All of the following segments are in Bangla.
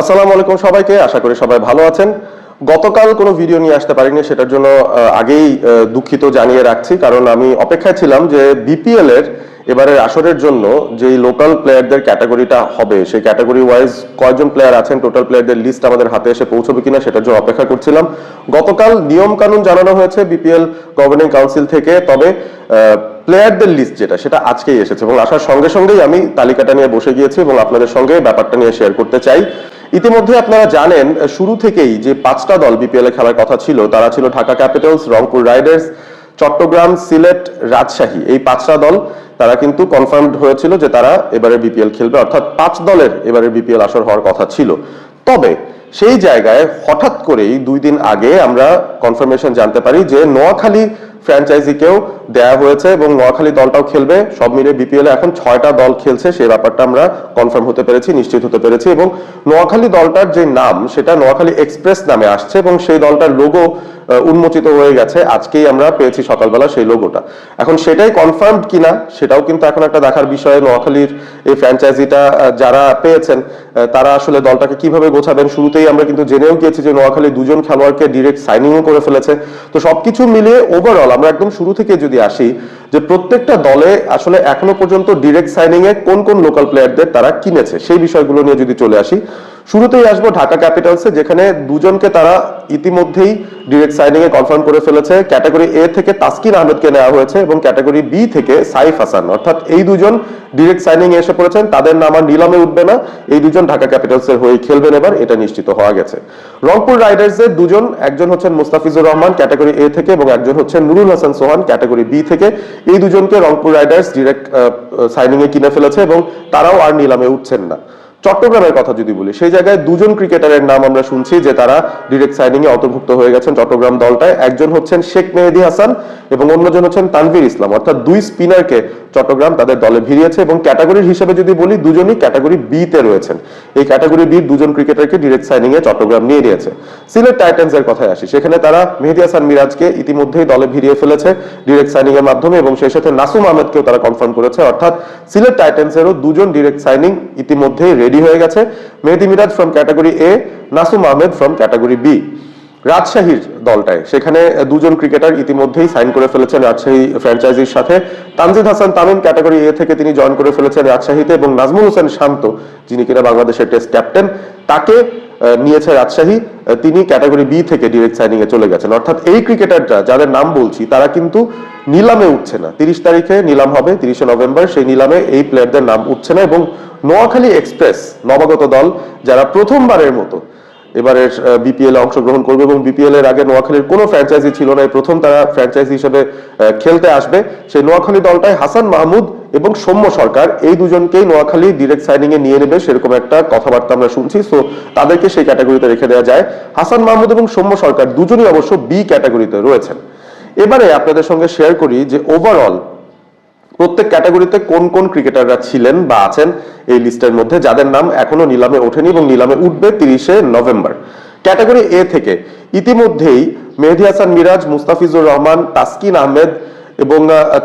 আসসালামু আলাইকুম সবাইকে, আশা করি সবাই ভালো আছেন। গতকাল কোনো ভিডিও নিয়ে আসতে পারিনি, সেটার জন্য আগেই দুঃখিত জানিয়ে রাখছি। কারণ আমি অপেক্ষায় ছিলাম যে বিপিএল এর এবারের আসরের জন্য যেই লোকাল প্লেয়ারদের ক্যাটাগরিটা হবে, সেই ক্যাটাগরি ওয়াইজ কয়জন প্লেয়ার আছেন টোটাল প্লেয়ারদের লিস্ট আমাদের হাতে এসে পৌঁছবে কিনা, সেটার জন্য অপেক্ষা করছিলাম। গতকাল নিয়ম কানুন জানানো হয়েছে বিপিএল গভর্নিং কাউন্সিল থেকে, তবে প্লেয়ারদের লিস্ট যেটা, সেটা আজকেই এসেছে। এবং আসার সঙ্গে সঙ্গেই আমি তালিকাটা নিয়ে বসে গিয়েছি এবং আপনাদের সঙ্গে ব্যাপারটা নিয়ে শেয়ার করতে চাই। ইতিমধ্যে আপনারা জানেন শুরু থেকেই যে পাঁচটা দল বিপিএল এ খেলার কথা ছিল, তারা ছিল ঢাকা ক্যাপিটালস, রংপুর রাইডার্স, চট্টগ্রাম, সিলেট, রাজশাহী। এই পাঁচটা দল তারা কিন্তু কনফার্মড হয়েছিল যে তারা এবারে বিপিএল খেলবে। অর্থাৎ পাঁচ দলের এবারে বিপিএল আসর হওয়ার কথা ছিল। তবে সেই জায়গায় হঠাৎ করেই দুই দিন আগে আমরা কনফার্মেশন জানতে পারি যে নোয়াখালী ফ্র্যাঞ্চাইজিকেও দেয়া হয়েছে এবং নোয়াখালী দলটাও খেলবে। সব মিলে বিপিএল এখন ছয়টা দল খেলছে, সেই ব্যাপারটা আমরা কনফার্ম হতে পেরেছি, নিশ্চিত হতে পেরেছি। এবং নোয়াখালী দলটার যে নাম, সেটা নোয়াখালী এক্সপ্রেস নামে আসছে এবং সেই দলটার লোগো উন্মোচিত হয়ে গেছে। আজকেই আমরা পেয়েছি সকালবেলা সেই লোগোটা এখন সেটাই কনফার্মড কিনা, সেটাও কিন্তু এখন একটা দেখার বিষয়। নোয়াখালীর এই ফ্র্যাঞ্চাইজিটা যারা পেয়েছেন তারা আসলে দলটাকে কীভাবে গোছাবেন শুরুতেই আমরা কিন্তু জেনেও গিয়েছি যে নোয়াখালী দুজন খেলোয়াড়কে ডিরেক্ট সাইনিংও করে ফেলেছে। তো সবকিছু মিলিয়ে ওভারঅল আমরা একদম শুরু থেকে যদি আসি, যে প্রত্যেকটা দলে আসলে এখনও পর্যন্ত ডিরেক্ট সাইনিং এ কোন কোন লোকাল প্লেয়ারদের তারা কিনেছে, সেই বিষয়গুলো নিয়ে যদি চলে আসি, শুরুতেই আসব ঢাকা ক্যাপিটালসে যেখানে দুজনকে তারা ইতিমধ্যেই ডিরেক্ট সাইনিং এ কনফার্ম করে ফেলেছে ক্যাটাগরি এ থেকে তাসকিন আহমেদকে নেওয়া হয়েছে এবং ক্যাটাগরি বি থেকে সাইফ হাসান। অর্থাৎ এই দুজন ডিরেক্ট সাইনিং এ এসে পড়েছেন। তাদের নাম আর নিলামে উঠবে না। এই দুজন ঢাকা ক্যাপিটালস এর হয়ে খেলবেন এবার। এটা নিশ্চিত হওয়া গেছে। রংপুর রাইডার্স এর দুজন, একজন হচ্ছেন মুস্তাফিজুর রহমান ক্যাটাগরি এ থেকে এবং একজন হচ্ছেন নুরুল হাসান সোহান ক্যাটাগরি বি থেকে। এই দুজনকে রংপুর রাইডার্স ডিরেক্ট সাইনিং এ কিনে ফেলেছে এবং তারাও আর নিলামে উঠছেন না। চট্টগ্রামের কথা যদি বলি, সেই জায়গায় দুজন ক্রিকেটারের নাম আমরা শুনছি যে তারা ডিরেক্ট সাইনিং এ অন্তর্ভুক্ত হয়ে গেছেন চট্টগ্রাম দলটায়। একজন হচ্ছেন শেখ মেহেদি হাসান এবং অন্যজন হচ্ছেন তানভীর ইসলাম। অর্থাৎ দুই স্পিনারকে চট্টগ্রাম তাদের দলে ভিড়িয়েছে এবং ক্যাটাগরির হিসেবে যদি বলি, দুজনই ক্যাটাগরি বি তে রয়েছেন। এই ক্যাটাগরি বি দুজন ক্রিকেটারকে ডিরেক্ট সাইনিং এ চট্টগ্রাম নিয়ে নিয়েছে। সিলেট টাইটান্স এর কথায় আসি। সেখানে তারা মেহেদি হাসান মিরাজকে ইতিমধ্যেই দলে ভিড়িয়ে ফেলেছে ডিরেক্ট সাইনিং এর মাধ্যমে এবং সেই সাথে নাসুম আহমেদকেও তারা কনফার্ম করেছে। অর্থাৎ সিলেট টাইটান্স এরও দুজন ডিরেক্ট সাইনিং ইতিমধ্যেই রেডি হয়ে গেছে। Mehedi Miraz from category A Nasum Ahmed from category B রাজশাহীর দলটায়। সেখানে দুজন ক্রিকেটার ইতিমধ্যেই সাইন করে ফেলেছেন রাজশাহী ফ্র্যাঞ্চাইজির সাথে। তানজিদ হাসান তামিম ক্যাটাগরি এ থেকে তিনি জয়েন করে ফেলেছেন রাজশাহীতে এবং নাজমুল হোসেন শান্ত, যিনি কিনা বাংলাদেশের টেস্ট ক্যাপ্টেন তাকে নিয়েছে রাজশাহী। তিনি ক্যাটাগরি বি থেকে ডিরেক্ট সাইনিং এ চলে গেছেন। অর্থাৎ এই ক্রিকেটাররা, যাদের নাম বলছি, তারা কিন্তু নিলামে উঠছে না। তিরিশ তারিখে নিলাম হবে, তিরিশে নভেম্বর, সেই নিলামে এই প্লেয়ারদের নাম উঠছে না এবং নোয়াখালী এক্সপ্রেস নবাগত দল, যারা প্রথমবারের মতো এবারের বিপিএল অংশগ্রহণ করবে এবং বিপিএল এর আগে নোয়াখালীর কোনো ফ্র্যাঞ্চাইজি ছিল না। প্রথম তারা ফ্র্যাঞ্চাইজি হিসেবে খেলতে আসবে। সেই নোয়াখালী দলটায় হাসান মাহমুদ এবং সৌম্য সরকার, এই দুজনকেই নোয়াখালী ডিরেক্ট সাইনিং এ নিয়ে নেবে সেরকম একটা কথাবার্তা আমরা শুনছি। সো তাদেরকে সেই ক্যাটাগরিতে রেখে দেওয়া যায়। হাসান মাহমুদ এবং সৌম্য সরকার দুজনই অবশ্য বি ক্যাটাগরিতে রয়েছেন। এবারে আপনাদের সঙ্গে শেয়ার করি যে ওভারঅল প্রত্যেক ক্যাটাগরিতে কোন কোন ক্রিকেটাররা ছিলেন বা আছেন এই লিস্টের মধ্যে, যাদের নাম এখনও নিলামে ওঠেনি এবং নিলামে উঠবে তিরিশে নভেম্বর। ক্যাটাগরি এ থেকে ইতিমধ্যেই মেহেদি হাসান মিরাজ, মুস্তাফিজুর রহমান, তাসকিন আহমেদ এবং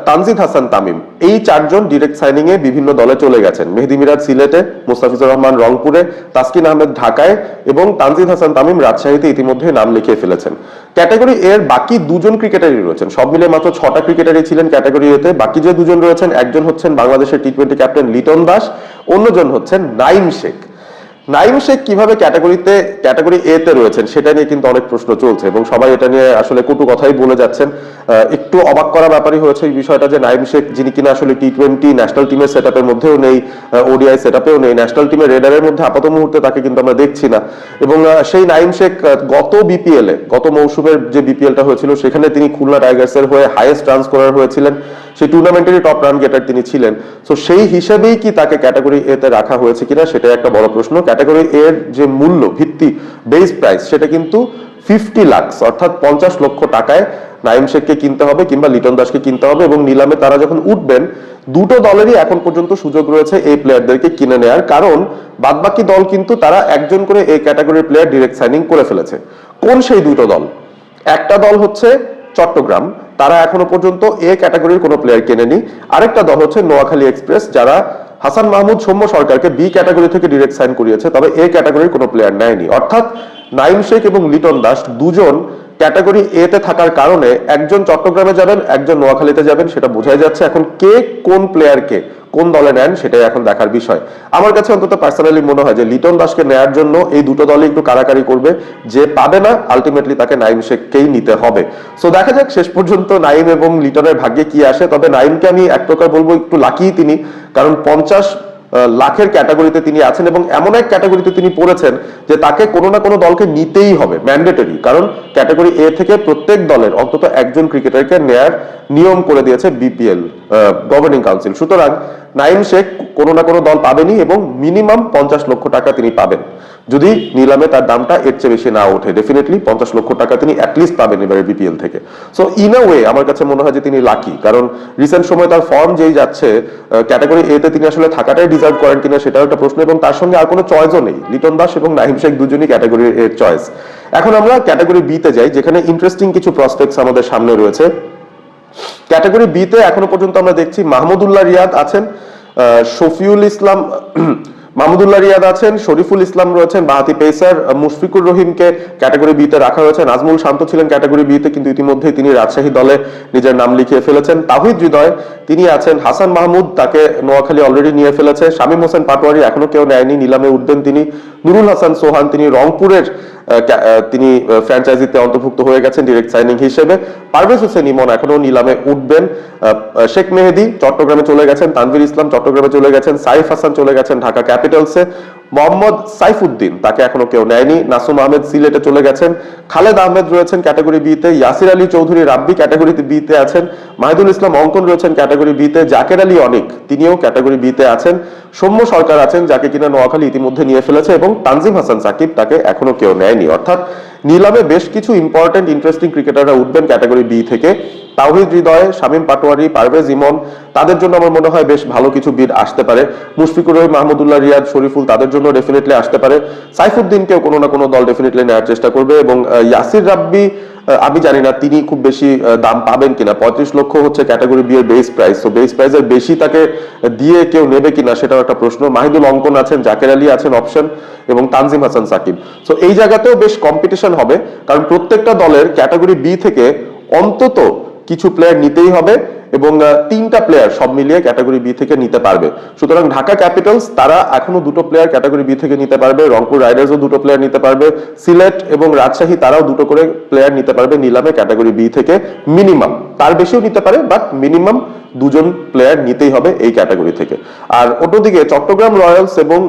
তানজিদ হাসান তামিম। এই চারজন ডিরেক্ট সাইনিং এ বিভিন্ন দলে চলে গেছেন। মেহেদি মিরাজ সিলেটে, মুস্তাফিজুর রহমান রংপুরে, তাসকিন আহমেদ ঢাকায় এবং তানজিদ হাসান তামিম রাজশাহীতে ইতিমধ্যে নাম লিখিয়ে ফেলেছেন। ক্যাটাগরি এর বাকি দুজন ক্রিকেটারই রয়েছেন। সব মিলে মাত্র ছটা ক্রিকেটারই ছিলেন ক্যাটাগরি এতে বাকি যে দুজন রয়েছেন, একজন হচ্ছেন বাংলাদেশের T twenty captain Liton Das, অন্যজন হচ্ছেন নাইম শেখ। নাইম শেখ কীভাবে ক্যাটাগরিতে ক্যাটাগরি এ তে রয়েছেন, সেটা নিয়ে কিন্তু অনেক প্রশ্ন চলছে এবং সবাই এটা নিয়ে আসলে কটু কথাই বলে যাচ্ছেন। একটু অবাক করা ব্যাপারই হয়েছে এই বিষয়টা যে নাইম শেখ, যিনি কিনা আসলে টি টোয়েন্টি ন্যাশনাল টিমের সেট আপের মধ্যেও নেই ওডিআই সেট আপেও নেই ন্যাশনাল টিমের রেডারের মধ্যে আপাত মুহূর্তে তাকে কিন্তু আমরা দেখছি না। এবং সেই নাইম শেখ গত বিপিএল এ গত মৌসুমের যে বিপিএলটা হয়েছিল, সেখানে তিনি খুলনা টাইগার্সের হয়ে হাইয়েস্ট রান স্কোরার হয়েছিলেন। সেই টুর্নামেন্টেরই টপ রান গেটার তিনি ছিলেন। তো সেই হিসেবেই কি তাকে ক্যাটাগরি এতে রাখা হয়েছে কিনা সেটা একটা বড় প্রশ্ন। ক্যাটাগরি এর যে মূল্য, ভিত্তি বেস প্রাইস সেটা কিন্তু ফিফটি লাখস অর্থাৎ পঞ্চাশ লক্ষ টাকায় নাইম শেখকে কিনতে হবে কিংবা লিটন দাসকে কিনতে হবে এবং নিলামে তারা যখন উঠবেন, দুটো দলেরই এখন পর্যন্ত সুযোগ রয়েছে এই প্লেয়ারদেরকে কিনে নেয়ার। কারণ, বাদবাকি দল কিন্তু তারা একজন করে এই ক্যাটাগরির প্লেয়ার ডিরেক্ট সাইনিং করে ফেলেছে। কোন সেই দুটো দল? একটা দল হচ্ছে চট্টগ্রাম। তারা এখনও পর্যন্ত এ ক্যাটাগরির কোনো প্লেয়ার কেনেনি। আরেকটা দল হচ্ছে নোয়াখালী এক্সপ্রেস, যারা হাসান মাহমুদ সৌম্য সরকারকে বি ক্যাটাগরি থেকে ডিরেক্ট সাইন করিয়েছে, তবে এ ক্যাটাগরির কোনো প্লেয়ার নেয়নি। অর্থাৎ নাইম শেখ এবং লিটন দাস দুজন ক্যাটাগরি এ তে থাকার কারণে একজন চট্টগ্রামে যাবেন, একজন নোয়াখালীতে যাবেন, সেটা বোঝাই যাচ্ছে এখন কে কোন প্লেয়ারকে কোন দলে নেন সেটাই এখন দেখার বিষয়। আমার কাছে অন্তত পার্সোনালি মনে হয় যে লিটন দাসকে নেয়ার জন্য এই দুটো দলই একটু কারাকারি করবে, যে পাবে না আলটিমেটলি তাকে নাইম শেখকেই নিতে হবে। সো দেখা যাক, শেষ পর্যন্ত নাইম এবং লিটনের ভাগ্যে কি আসে। তবে নাইমকে আমি এক প্রকার বলব, একটু লাকি তিনি, কারণ পঞ্চাশ লাখের ক্যাটাগরিতে তিনি আছেন এবং এমন এক ক্যাটাগরিতে তিনি পড়েছেন যে তাকে কোনো না কোনো দলকে নিতেই হবে ম্যান্ডেটরি কারণ ক্যাটাগরি এ থেকে প্রত্যেক দলের অন্তত একজন ক্রিকেটারকে নেয়ার নিয়ম করে দিয়েছে বিপিএল গভর্নিং কাউন্সিল সুতরাং নাইম শেখ কোনো না কোনো দল পাবেনই এবং মিনিমাম পঞ্চাশ লক্ষ টাকা তিনি পাবেন। যদি নিলামে তার দামটা এর চেয়ে বেশি না ওঠে ডেফিনেটলি পঞ্চাশ লক্ষ টাকা তিনি অ্যাটলিস্ট পাবেন এবারে বিপিএল থেকে। সো ইন আ ওয়ে আমার কাছে মনে হয় যে তিনি লাকি কারণ রিসেন্ট সময় তার ফর্ম যেই যাচ্ছে ক্যাটাগরি এ তে তিনি আসলে থাকাটাই ডিজার্ভ করেন কিনা সেটাও একটা প্রশ্ন এবং তার সঙ্গে আর কোনো চয়েসও নেই। লিটন দাস এবং নাহিম শেখ দুজনই ক্যাটাগরি এর চয়েস এখন আমরা ক্যাটাগরি বি তে যাই, যেখানে ইন্টারেস্টিং কিছু প্রসপেক্টস আমাদের সামনে রয়েছে। ক্যাটাগরি বি তে এখনও পর্যন্ত আমরা দেখছি মাহমুদুল্লাহ রিয়াদ আছেন শফিউল ইসলাম, মাহমুদুল্লাহ রিয়াদ আছেন, শরীফুল ইসলাম রয়েছেন, বাহাতি পেসার মুশফিকুর রহিমকে ক্যাটাগরি বি তে রাখা হয়েছে, নাজমুল শান্ত ছিলেন ক্যাটাগরি বি তে, কিন্তু ইতিমধ্যেই তিনি রাজশাহী দলে নিজের নাম লিখিয়ে ফেলেছেন। তাহিদ হৃদয়, তিনি আছেন হাসান মাহমুদ, তাকে নোয়াখালী অলরেডি নিয়ে ফেলেছে। শামীম হোসেন পাটোয়ারি এখনও কেউ নেয়নি, নিলামে উঠবেন তিনি। নুরুল হাসান সোহান, তিনি রংপুরের তিনি ফ্র্যাঞ্চাইজিতে অন্তর্ভুক্ত হয়ে গেছেন ডিরেক্ট সাইনিং হিসেবে। পারভেজ হোসেন ইমন এখনও নিলামে উঠবেন। শেখ মেহেদি চট্টগ্রামে চলে গেছেন। তানভীর ইসলাম চট্টগ্রামে চলে গেছেন। সাইফ হাসান চলে গেছেন ঢাকা ক্যাপিটালসে। মোহাম্মদ সাইফুদ্দিন, তাকে এখনও কেউ নেয়নি। নাসুম আহমেদ সিলেটে চলে গেছেন। খালেদ আহমেদ রয়েছেন ক্যাটাগরি বিতে ইয়াসির আলী চৌধুরী রাব্বি ক্যাটাগরিতে বিতে আছেন। মাহিদুল ইসলাম অঙ্কন রয়েছেন ক্যাটাগরি বিতে জাকের আলী অনেক, তিনিও ক্যাটাগরি বিতে আছেন। সৌম্য সরকার আছেন, যাকে কিনা নোয়াখালী ইতিমধ্যে নিয়ে ফেলেছে এবং তানজিম হাসান সাকিব তাকে এখনও কেউ নেয়নি। অর্থাৎ নিলামে বেশ কিছু ইম্পর্টেন্ট ইন্টারেস্টিং ক্রিকেটাররা উঠবেন ক্যাটাগরি বি থেকে। তাওহিদ হৃদয়, শামীম পাটোয়ারি, পারভেজ ইমন, তাদের জন্য আমার মনে হয় বেশ ভালো কিছু বিড আসতে পারে। মুশফিকুর রহিম, মাহমুদুল্লাহ, রিয়াদ শরীফুল তাদের জন্য ডেফিনেটলি আসতে পারে। সাইফুদ্দিনকেও কোনো না কোনো দল ডেফিনেটলি নেওয়ার চেষ্টা করবে এবং ইয়াসির রাব্বি আমি জানি না তিনি খুব বেশি দাম পাবেন কিনা। পঁয়ত্রিশ লক্ষ হচ্ছে ক্যাটাগরি বি এর বেস প্রাইস তো বেস প্রাইসের বেশি তাকে দিয়ে কেউ নেবে কিনা সেটাও একটা প্রশ্ন। মাহিদুল অঙ্কন আছেন, জাকের আলী আছেন অপশন এবং তানজিম হাসান সাকিব। সো এই জায়গাতেও বেশ কম্পিটিশন হবে, কারণ প্রত্যেকটা দলের ক্যাটাগরি বি থেকে অন্তত কিছু প্লেয়ার নিতেই হবে। এবং তিনটা প্লেয়ার সব মিলিয়ে ক্যাটাগরি বি থেকে নিতে পারবে। সুতরাং ঢাকা ক্যাপিটালস তারা এখনও দুটো প্লেয়ার ক্যাটাগরি বি থেকে নিতে পারবে, রংপুর রাইডার্সও দুটো প্লেয়ার নিতে পারবে, সিলেট এবং রাজশাহী তারাও দুটো করে প্লেয়ার নিতে পারবে নিলামে ক্যাটাগরি বি থেকে মিনিমাম তার বেশিও নিতে পারে বাট মিনিমাম দুজন প্লেয়ার নিতেই হবে এই ক্যাটাগরি থেকে। আর অন্যদিকে চট্টগ্রাম রয়্যালস এবং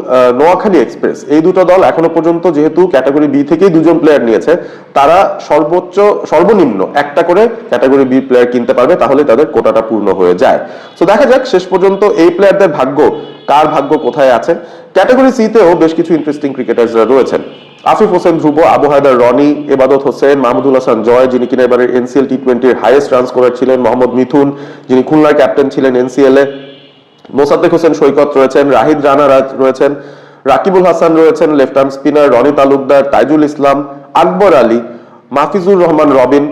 নোয়াখালী এক্সপ্রেস, এই দুটো দল এখনও পর্যন্ত যেহেতু ক্যাটাগরি বি থেকেই দুজন প্লেয়ার নিয়েছে, তারা সর্বোচ্চ, সর্বনিম্ন একটা করে ক্যাটাগরি বি প্লেয়ার কিনতে পারবে, তাহলে তাদের কোটাটা পূর্ণ হয়ে যায়। তো দেখা যাক, শেষ পর্যন্ত এই প্লেয়ারদের ভাগ্য, কার ভাগ্য কোথায় আছে? ক্যাটাগরি সি তেও বেশ কিছু ইন্টারেস্টিং ক্রিকেটার্সরা রয়েছেন। আফিফ হোসেন ধ্রুব, আবু হায়দার রনি, এবাদত হোসেন, মাহমুদুল হাসান জয়, যিনি কিনা এবারে এনসিএল টি টোয়েন্টির হাইয়েস্ট রান স্কোরার ছিলেন, মোহাম্মদ মিথুন, যিনি খুলনার ক্যাপ্টেন ছিলেন এনসিএল এ। মোসাদ্দেক হোসেন সৈকত রয়েছেন, রাহিদ রানা রয়েছেন, রাকিবুল হাসান রয়েছেন left arm spinner Roni Talukdar, Taijul Islam, Akbar Ali Mahfizur Rahman Robin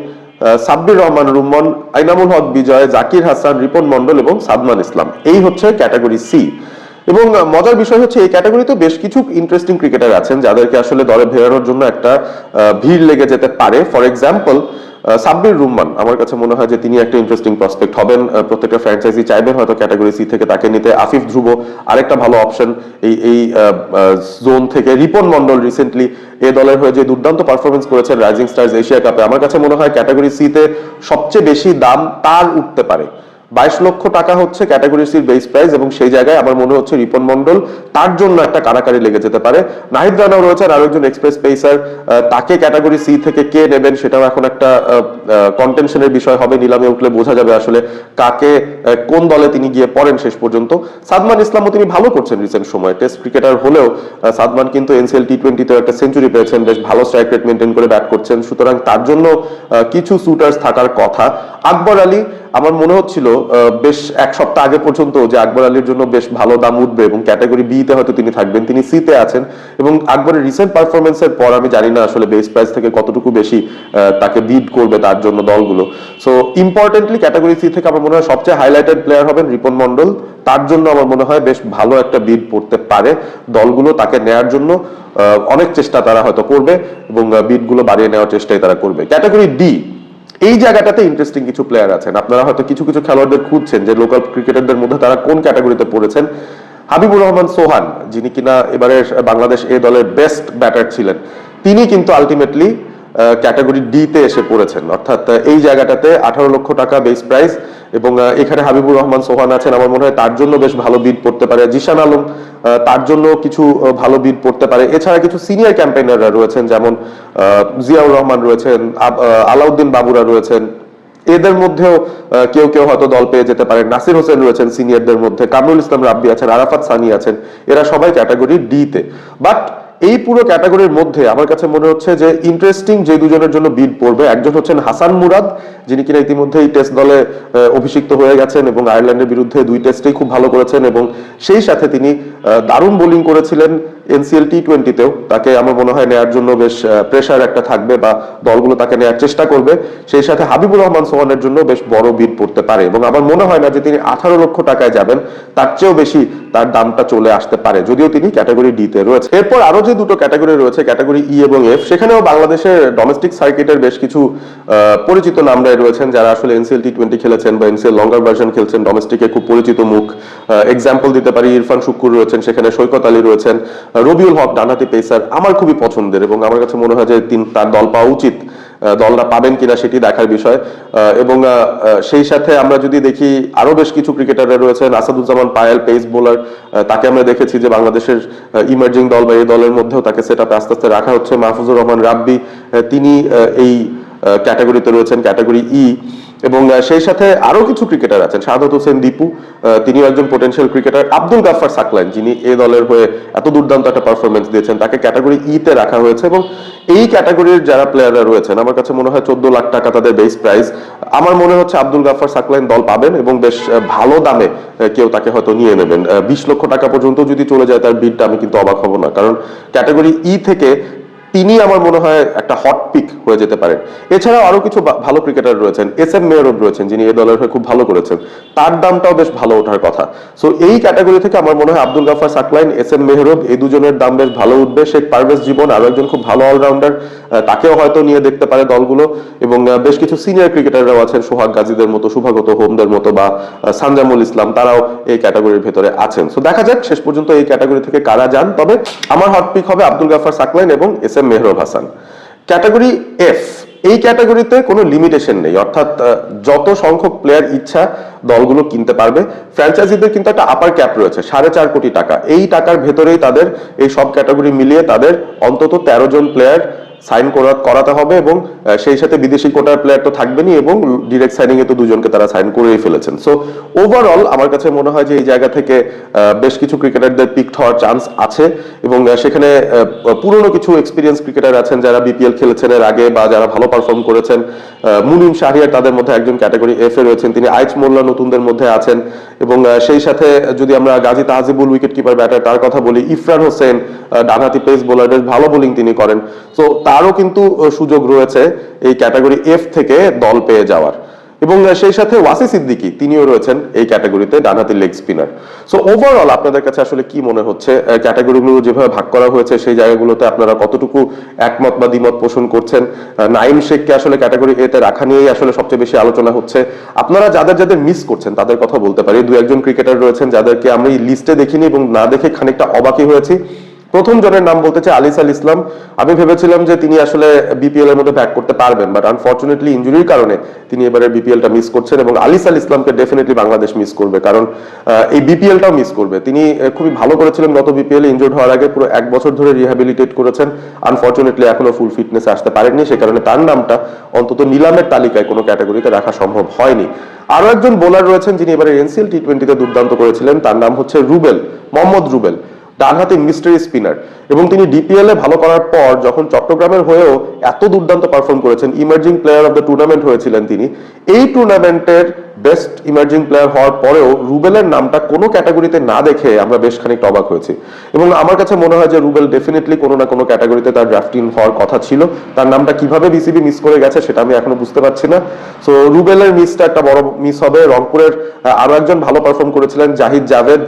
Sabbir Rahman Rumon Anamul Haque Bijoy, Zakir Hasan, Ripon Mondal এবং সাদমান ইসলাম। এই হচ্ছে ক্যাটাগরি সি এবং মজার বিষয় হচ্ছে এই ক্যাটাগরিতে বেশ কিছু ইন্টারেস্টিং ক্রিকেটার আছেন যাদেরকে আসলে দলে ভেড়ানোর জন্য একটা ভিড় লেগে যেতে পারে। For example Sabbir Rumman. আমার কাছে মনে হয় যে তিনি একটা ইন্টারেস্টিং প্রসপেক্ট হবেন। প্রত্যেকটা ফ্র্যাঞ্চাইজি চাইবেন হয়তো ক্যাটাগরি সি থেকে তাকে নিতে। আফিফ ধ্রুব, আরেকটা ভালো অপশন এই এই জোন থেকে রিপন মন্ডল রিসেন্টলি এ দলের হয়ে যে দুর্দান্ত পারফরমেন্স করেছেন রাইজিং স্টার্স এশিয়া কাপে আমার কাছে মনে হয় ক্যাটাগরি সি তে সবচেয়ে বেশি দাম তার উঠতে পারে। বাইশ লক্ষ টাকা হচ্ছে ক্যাটাগরি সির বেস প্রাইস এবং সেই জায়গায় আমার মনে হচ্ছে রিপন মন্ডল তার জন্য একটা কারাকারি লেগে যেতে পারে। নাহিদ রানাও রয়েছেন আরও একজন এক্সপ্রেস পেসার তাকে ক্যাটাগরি সি থেকে কে নেবেন সেটাও এখন একটা কন্টেনশনের বিষয় হবে। নিলামে উঠলে বোঝা যাবে আসলে কাকে কোন দলে তিনি গিয়ে পড়েন শেষ পর্যন্ত। সাদমান ইসলামও তিনি ভালো করছেন রিসেন্ট সময়। টেস্ট ক্রিকেটার হলেও সাদমান কিন্তু এনসিএল টি টোয়েন্টিতে একটা সেঞ্চুরি পেয়েছেন। বেশ ভালো স্ট্রাইক রেট মেনটেন করে ব্যাট করছেন। সুতরাং তার জন্য কিছু সুটার্স থাকার কথা। আকবর আলী আমার মনে হচ্ছিল বেশ এক সপ্তাহ আগে পর্যন্ত যে আকবর আলীর জন্য বেশ ভালো দাম উঠবে এবং ক্যাটাগরি বি তে হয়তো তিনি থাকবেন, তিনি সি তে আছেন এবং আকবরের রিসেন্ট পারফরমেন্সের পর আমি জানি না আসলে বেস প্রাইস থেকে কতটুকু বেশি তাকে বিট করবে তার জন্য দলগুলো। সো ইম্পর্টেন্টলি ক্যাটাগরি সি থেকে আমার মনে হয় সবচেয়ে হাইলাইটেড প্লেয়ার হবেন রিপন মন্ডল তার জন্য আমার মনে হয় বেশ ভালো একটা বিড পড়তে পারে দলগুলো তাকে নেয়ার জন্য। অনেক চেষ্টা তারা হয়তো করবে এবং বিটগুলো বাড়িয়ে নেওয়ার চেষ্টাই তারা করবে। ক্যাটাগরি ডি এই জায়গাটাতে ইন্টারেস্টিং কিছু প্লেয়ার আছেন। আপনারা হয়তো কিছু কিছু খেলোয়াড়দের খুঁজছেন যে লোকাল ক্রিকেটারদের মধ্যে তারা কোন ক্যাটাগরিতে পড়েছেন। হাবিবুর রহমান, সোহান, যিনি কিনা এবারে বাংলাদেশ এ দলের বেস্ট ব্যাটার ছিলেন, তিনি কিন্তু আলটিমেটলি ক্যাটাগরি ডি তে এসে পড়েছেন। অর্থাৎ এই জায়গাটাতে আঠারো লক্ষ টাকা বেস প্রাইস এবং এখানে হাবিবুর রহমান সোহান আছেন। আমার মনে হয় তার জন্য বেশ ভালো বিড পড়তে পারে। জিশান আলম তার জন্য কিছু ভালো বিড পড়তে পারে। এছাড়া কিছু সিনিয়র ক্যাম্পেইনাররা রয়েছেন, যেমন জিয়াউর রহমান রয়েছেন আলাউদ্দিন বাবুরা রয়েছেন। এদের মধ্যেও কেউ কেউ হয়তো দল পেয়ে যেতে পারে নাসির হোসেন রয়েছেন সিনিয়রদের মধ্যে। কামরুল ইসলাম রাব্বি আছেন, আরাফাত সানি আছেন। এরা সবাই ক্যাটাগরি ডি তে বাট এই পুরো ক্যাটাগরির মধ্যে আমার কাছে মনে হচ্ছে যে ইন্টারেস্টিং যে দুজনের জন্য বিড পড়বে। একজন হচ্ছেন হাসান মুরাদ, যিনি কিনা ইতিমধ্যেই টেস্ট দলে অভিষিক্ত হয়ে গেছেন এবং আয়ারল্যান্ডের বিরুদ্ধে দুই টেস্টেই খুব ভালো করেছেন এবং সেই সাথে তিনি দারুণ বোলিং করেছিলেন। এনসিএল টি টোয়েন্টিতেও তাকে আমার মনে হয় নেয়ার জন্য বেশ প্রেশার একটা থাকবে বা দলগুলো তাকে নেয়ার চেষ্টা করবে। সেই সাথে হাবিবুর রহমান সোহানের জন্য বেশ বড় বিড পড়তে পারে এবং আমার মনে হয় না যে তিনি আঠারো লক্ষ টাকায় যাবেন, তার চেয়েও বেশি তার দামটা চলে আসতে পারে, যদিও তিনি ক্যাটাগরি রয়েছে। এরপর যে দুটো ক্যাটাগরি রয়েছে ক্যাটাগরি ই এবং এফ সেখানেও বাংলাদেশের ডোমেস্টিক সার্কিটের বেশ কিছু পরিচিত নামরাই রয়েছেন যারা আসলে এনসিএল টি টোয়েন্টি খেলেছেন বা এনসিএল লঙ্গার ভার্সন খেলছেন। ডোমেস্টিকে খুব পরিচিত মুখ এক্সাম্পল দিতে পারি, ইরফান শুক্কুর রয়েছেন, সেখানে সৈকত আলী রয়েছেন রবিউল হক, ডানহাতি পেসার, আমার খুবই পছন্দের এবং আমার কাছে মনে হয় যে তিন, তার দল পাওয়া উচিত দলটা পাবেন কিনা সেটি দেখার বিষয়। এবং সেই সাথে আমরা যদি দেখি আরও বেশ কিছু ক্রিকেটাররা রয়েছেন, আসাদুজ্জামান পায়েল, পেস বোলার তাকে আমরা দেখেছি যে বাংলাদেশের ইমার্জিং দল বা এই দলের মধ্যেও তাকে সেট আস্তে আস্তে রাখা হচ্ছে। মাহফুজুর রহমান রাব্বি তিনি এই ক্যাটাগরিতে রয়েছেন ক্যাটাগরি ই এবং সেই সাথে আরও কিছু ক্রিকেটার আছেন। শাহাদত হোসেন দীপু তিনিও একজন পোটেনশিয়াল ক্রিকেটার আব্দুল গাফফার সাকলাইন যিনি এ দলের হয়ে এত দুর্দান্ত একটা পারফরমেন্স দিয়েছেন, তাকে ক্যাটাগরি ই তে রাখা হয়েছে এবং এই ক্যাটাগরির যারা প্লেয়াররা রয়েছেন, আমার কাছে মনে হয় চোদ্দ লাখ টাকা তাদের বেস প্রাইস আমার মনে হচ্ছে আব্দুল গাফফার সাকলাইন দল পাবেন এবং বেশ ভালো দামে কেউ তাকে হয়তো নিয়ে নেবেন। বিশ লক্ষ টাকা পর্যন্ত যদি চলে যায় তার বিডটা আমি কিন্তু অবাক হব না। কারণ ক্যাটাগরি ই থেকে তিনি আমার মনে হয় একটা হট পিক হয়ে যেতে পারেন। এছাড়াও আরও কিছু ভালো ক্রিকেটার রয়েছেন, এস এম মেয়রব রয়েছেন, যিনি এই দলের হয়ে খুব ভালো করেছেন। তার দামটাও বেশ ভালো ওঠার কথা। সো এই ক্যাটাগরি থেকে আমার মনে হয় আব্দুল গাফার, সাকলাইন, এস এম মেহরব, এই দুজনের দাম বেশ ভালো উঠবে। শেখ পারভেজ জীবন আরও একজন খুব ভালো অলরাউন্ডার তাকেও হয়তো নিয়ে দেখতে পারে দলগুলো। এবং বেশ কিছু সিনিয়র ক্রিকেটাররাও আছেন, সোহাগ গাজীদের মতো শুভাগত হোমদের মতো বা সানজামুল ইসলাম, তারাও এই ক্যাটাগরির ভেতরে আছেন। সো দেখা যাক, শেষ পর্যন্ত এই ক্যাটাগরি থেকে কারা যান। তবে আমার হট পিক হবে আব্দুল গাফার, সাকলাইন এবং S M Mehrab Hasan. Category F এই ক্যাটাগরিতে কোনো লিমিটেশন নেই। অর্থাৎ যত সংখ্যক প্লেয়ার ইচ্ছা দলগুলো কিনতে পারবে। ফ্র্যাঞ্চাইজিদের কিন্তু একটা আপার ক্যাপ রয়েছে, সাড়ে চার কোটি টাকা। এই টাকার ভেতরেই তাদের এই সব ক্যাটাগরি মিলিয়ে তাদের অন্তত তেরো জন প্লেয়ার সাইন করাতে হবে এবং সেই সাথে বিদেশি কোটার প্লেয়ার তো থাকবেনি এবং ডিরেক্ট সাইনিং এ তো দুজনকে তারা সাইন করেই ফেলেছেন। সো ওভারঅল আমার কাছে মনে হয় যে এই জায়গা থেকে বেশ কিছু ক্রিকেটারদের পিক হওয়ার চান্স আছে এবং সেখানে পুরনো কিছু এক্সপিরিয়েন্স ক্রিকেটার আছেন যারা বিপিএল খেলেছেন এর আগে বা যারা ভালো পারফর্ম করেছেন। মুনিম শাহরিয়ার তাদের মধ্যে একজন ক্যাটাগরি এফ এ রয়েছেন, তিনি আইচ মোল্লা নতুনদের মধ্যে আছেন এবং সেই সাথে যদি আমরা Gazi Tahzibul wicket keeper batter তার কথা বলি, ইফরান হোসেন ডানহাতি পেস বোলার বেশ ভালো বোলিং তিনি করেন। তো তারও কিন্তু সুযোগ রয়েছে এই ক্যাটাগরি এফ থেকে দল পেয়ে যাওয়ার। এবং সেই সাথে ওয়াসি সিদ্দিকি, তিনিও রয়েছেন এই ক্যাটাগরিতে ডানহাতি লেগ স্পিনার সো ওভারঅল আপনাদের কাছে আসলে কি মনে হচ্ছে ক্যাটাগরিগুলো যেভাবে ভাগ করা হয়েছে, সেই জায়গাগুলোতে আপনারা কতটুকু একমত বা দ্বিমত পোষণ করছেন? নাইম শেখকে আসলে ক্যাটাগরি এতে রাখা নিয়েই আসলে সবচেয়ে বেশি আলোচনা হচ্ছে। আপনারা যাদের যাদের মিস করছেন, তাদের কথা বলতে পারি। দু একজন ক্রিকেটার রয়েছেন, যাদেরকে আমি লিস্টে দেখিনি এবং না দেখে খানিকটা অবাকই হয়েছি। প্রথম জনের নাম বলতে চাই আলিস আল ইসলাম। আমি ভেবেছিলাম যে তিনি আসলে বিপিএল এর মধ্যে ব্যাক করতে পারবেন বাট আনফর্চুনেটলি ইঞ্জুরির কারণে তিনি এবারে বিপিএলটা মিস করছেন এবং আলিস আল ইসলামকে ডেফিনেটলি বাংলাদেশ মিস করবে, কারণ এই বিপিএলটাও মিস করবে। তিনি খুবই ভালো করেছিলেন গত বিপিএল ইনজুর্ড হওয়ার আগে, পুরো এক বছর ধরে রিহ্যাবিলিটেট করেছেন। আনফর্চুনেটলি এখনও ফুল ফিটনেস আসতে পারেননি, সে কারণে তার নামটা অন্তত নিলামের তালিকায় কোনো ক্যাটাগরিতে রাখা সম্ভব হয়নি। আরও একজন বোলার রয়েছেন, যিনি এবারে এনসিএল টি টোয়েন্টিতে দুর্দান্ত করেছিলেন, তার নাম হচ্ছে রুবেল, মোহাম্মদ রুবেল। ডানহাতে মিস্টারি স্পিনার এবং তিনি ডিপিএল এ ভালো করার পর যখন চট্টগ্রামের হয়েও এত দুর্দান্ত পারফর্ম করেছেন emerging player of the tournament হয়েছিলেন তিনি। এই টুর্নামেন্টের বেস্ট ইমার্জিং প্লেয়ার হওয়ার পরেও রুবেলের নামটা কোনো ক্যাটাগরিতে না দেখে আমরা বেশ খানিকটা অবাক হয়েছি। এবং আমার কাছে মনে হয় যে রুবেল ডেফিনেটলি কোনো না কোনো ক্যাটাগরিতে তার ড্রাফটিং হওয়ার কথা ছিল। তার নামটা কীভাবে বিসিবি মিস করে গেছে সেটা আমি এখনও বুঝতে পারছি না। সো রুবেলের মিসটা একটা বড় মিস হবে। রংপুরের আরও একজন ভালো পারফর্ম করেছিলেন, জাহিদ জাভেদ।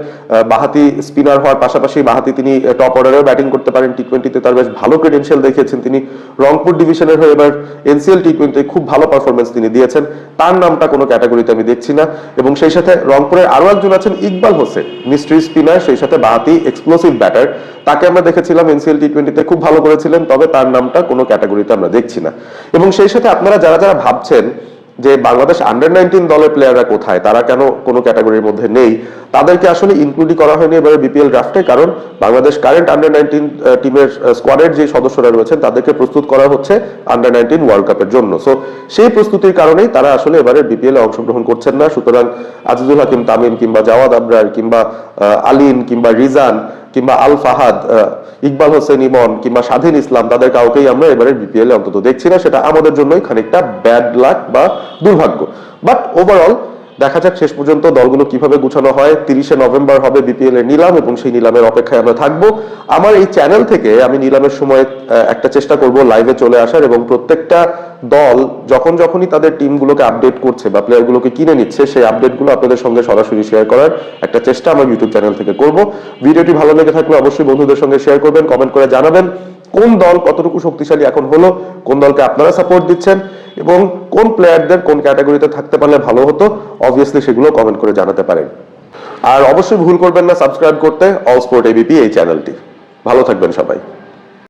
বাহাতি স্পিনার হওয়ার পাশাপাশি বাহাতি তিনি টপ অর্ডারেও ব্যাটিং করতে পারেন। টি টোয়েন্টিতে তার বেশ ভালো ক্রেডেন্সিয়াল দেখিয়েছেন তিনি। রংপুর ডিভিশনের হয়ে এবার এনসিএল টি টোয়েন্টি খুব ভালো পারফরমেন্স তিনি দিয়েছেন। তার নামটা কোনো ক্যাটাগরিতে আমি দেখছি না। এবং সেই সাথে রংপুরের আরও একজন আছেন ইকবাল হোসেন, মিস্ট্রি স্পিনার, সেই সাথে বাহাতি এক্সপ্লোসিভ ব্যাটার তাকে আমরা দেখেছিলাম এনসিএল টি টোয়েন্টিতে খুব ভালো করেছিলেন, তবে তার নামটা কোনো ক্যাটাগরিতে আমরা দেখছি না। এবং সেই সাথে আপনারা যারা যারা ভাবছেন যে বাংলাদেশ আন্ডার নাইনটিন দলের প্লেয়াররা কোথায়, তারা কেন কোনো ক্যাটাগরির মধ্যে নেই, তাদেরকে আসলে ইনক্লুডই করা হয়নি এবারে বিপিএল ড্রাফটে কারণ বাংলাদেশ কারেন্ট আন্ডার নাইনটিন টিমের স্কোয়াডের যে সদস্যরা রয়েছেন, তাদেরকে প্রস্তুত করা হচ্ছে আন্ডার নাইনটিন ওয়ার্ল্ড কাপের জন্য। সো সেই প্রস্তুতির কারণেই তারা আসলে এবারে বিপিএল এ অংশগ্রহণ করছেন না। সুতরাং আজিজুল হাকিম তামিম কিংবা জাওয়াদ আবরার কিংবা আলিন কিংবা রিজান কিংবা আল ফাহাদ ইকবাল হোসেন ইমন কিংবা স্বাধীন ইসলাম, তাদের কাউকেই আমরা এবারে বিপিএল অন্তত দেখছি না। সেটা আমাদের জন্যই খানিকটা ব্যাড লাক বা দুর্ভাগ্য। বাট ওভারঅল দেখা যাক শেষ পর্যন্ত দলগুলো কীভাবে গুছানো হয়। তিরিশে নভেম্বর হবে বিপিএল এর নিলাম এবং সেই নিলামের অপেক্ষায় আমরা থাকব। আমার এই চ্যানেল থেকে আমি নিলামের সময় একটা চেষ্টা করব লাইভে চলে আসার এবং প্রত্যেকটা দল যখন যখনই তাদের টিমগুলোকে আপডেট করছে বা প্লেয়ারগুলোকে কিনে নিচ্ছে, সেই আপডেটগুলো আপনাদের সঙ্গে সরাসরি শেয়ার করার একটা চেষ্টা আমার ইউটিউব চ্যানেল থেকে করব। ভিডিওটি ভালো লেগে থাকলে অবশ্যই বন্ধুদের সঙ্গে শেয়ার করবেন কমেন্ট করে জানাবেন। কোন দল কতটুকু শক্তিশালী এখন হলো, কোন দলকে আপনারা সাপোর্ট দিচ্ছেন? এবং কোন প্লেয়ারদের কোন ক্যাটাগরিতে থাকতে পারলে ভালো হতো অবভিয়াসলি সেগুলো কমেন্ট করে জানাতে পারেন। আর অবশ্যই ভুল করবেন না, সাবস্ক্রাইব করতে অল স্পোর্ট এবিপি এই চ্যানেলটি। ভালো থাকবেন সবাই।